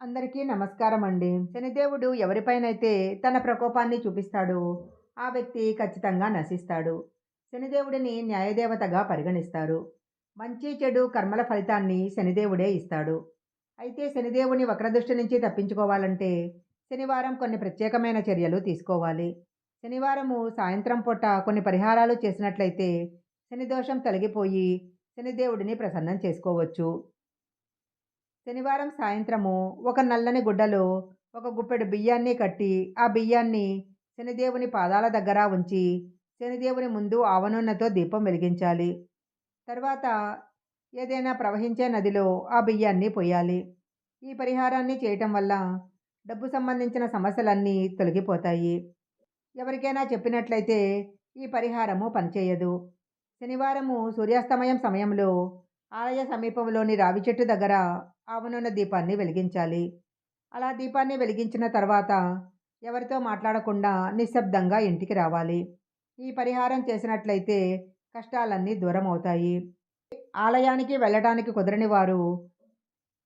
అందరికీ నమస్కారం అండి శనిదేవుడు ఎవరిపైనైతే తన ప్రకోపాన్ని చూపిస్తాడో ఆ వ్యక్తి ఖచ్చితంగా నశిస్తాడు. శనిదేవుడిని న్యాయదేవతగా పరిగణిస్తారు. మంచి చెడు కర్మల ఫలితాన్ని శనిదేవుడే ఇస్తాడు. అయితే శనిదేవుని వక్రదృష్టి నుంచి తప్పించుకోవాలంటే శనివారం కొన్ని ప్రత్యేకమైన చర్యలు తీసుకోవాలి. శనివారము సాయంత్రం పూట కొన్ని పరిహారాలు చేసినట్లయితే శనిదోషం తొలగిపోయి శనిదేవుడిని ప్రసన్నం చేసుకోవచ్చు. శనివారం సాయంత్రము ఒక నల్లని గుడ్డలో ఒక గుప్పెడు బియ్యాన్ని కట్టి ఆ బియ్యాన్ని శనిదేవుని పాదాల దగ్గర ఉంచి శనిదేవుని ముందు ఆవనూనెతో దీపం వెలిగించాలి. తర్వాత ఏదైనా ప్రవహించే నదిలో ఆ బియ్యాన్ని పోయాలి. ఈ పరిహారాన్ని చేయటం వల్ల డబ్బు సంబంధించిన సమస్యలన్నీ తొలగిపోతాయి. ఎవరికైనా చెప్పినట్లయితే ఈ పరిహారము పనిచేయదు. శనివారము సూర్యాస్తమయం సమయంలో ఆలయ సమీపంలోని రావి చెట్టు దగ్గర ఆవనున్న దీపాన్ని వెలిగించాలి. అలా దీపాన్ని వెలిగించిన తర్వాత ఎవరితో మాట్లాడకుండా నిశ్శబ్దంగా ఇంటికి రావాలి. ఈ పరిహారం చేసినట్లయితే కష్టాలన్నీ దూరం అవుతాయి ఆలయానికి వెళ్ళడానికి కుదరని వారు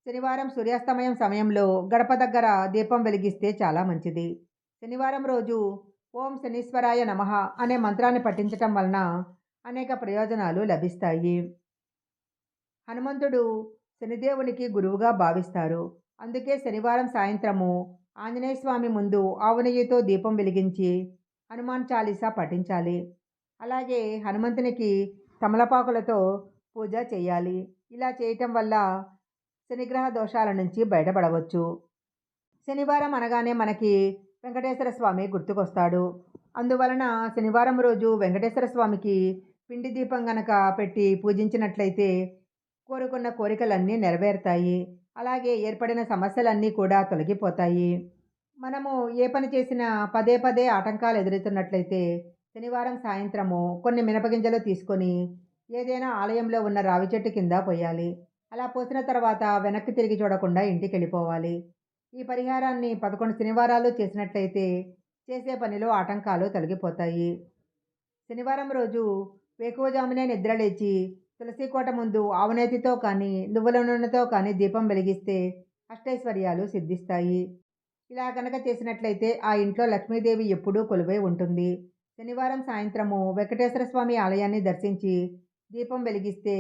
శనివారం సూర్యాస్తమయం సమయంలో గడప దగ్గర దీపం వెలిగిస్తే చాలా మంచిది. శనివారం రోజు ఓం శనీశ్వరాయ నమః అనే మంత్రాన్ని పఠించటం వలన అనేక ప్రయోజనాలు లభిస్తాయి. హనుమంతుడు శనిదేవునికి గురువుగా భావిస్తారు. అందుకే శనివారం సాయంత్రము ఆంజనేయ స్వామి ముందు ఆవునెయ్యితో దీపం వెలిగించి హనుమాన్ చాలీసా పఠించాలి. అలాగే హనుమంతునికి తమలపాకులతో పూజ చేయాలి. ఇలా చేయటం వల్ల శనిగ్రహ దోషాల నుంచి బయటపడవచ్చు. శనివారం అనగానే మనకి వెంకటేశ్వర స్వామి గుర్తుకొస్తాడు. అందువలన శనివారం రోజు వెంకటేశ్వర స్వామికి పిండి దీపం గనక పెట్టి పూజించినట్లయితే కోరుకున్న కోరికలన్నీ నెరవేరుతాయి. అలాగే ఏర్పడిన సమస్యలన్నీ కూడా తొలగిపోతాయి. మనము ఏ పని చేసినా పదే పదే ఆటంకాలు ఎదురుతున్నట్లయితే శనివారం సాయంత్రము కొన్ని మినపగింజలు తీసుకొని ఏదైనా ఆలయంలో ఉన్న రావి చెట్టు కింద పోయాలి. అలా పోసిన తర్వాత వెనక్కి తిరిగి చూడకుండా ఇంటికి వెళ్ళిపోవాలి. ఈ పరిహారాన్ని పదకొండు శనివారాలు చేసినట్లయితే చేసే పనిలో ఆటంకాలు తొలగిపోతాయి. శనివారం రోజు వేకువజామునే నిద్రలేచి తులసి కోట ముందు ఆవునేతితో కానీ నువ్వుల నూనెతో కానీ దీపం వెలిగిస్తే అష్టైశ్వర్యాలు సిద్ధిస్తాయి. ఇలా కనుక చేసినట్లయితే ఆ ఇంట్లో లక్ష్మీదేవి ఎప్పుడూ కొలువై ఉంటుంది. శనివారం సాయంత్రము వెంకటేశ్వర స్వామి ఆలయాన్ని దర్శించి దీపం వెలిగిస్తే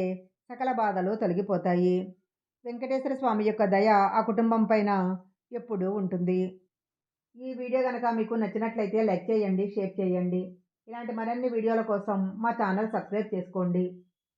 సకల బాధలు తొలగిపోతాయి. వెంకటేశ్వర స్వామి యొక్క దయ ఆ కుటుంబం పైన ఎప్పుడూ ఉంటుంది. ఈ వీడియో కనుక మీకు నచ్చినట్లయితే లైక్ చేయండి షేర్ చేయండి. ఇలాంటి మరిన్ని వీడియోల కోసం మా ఛానల్ సబ్స్క్రైబ్ చేసుకోండి.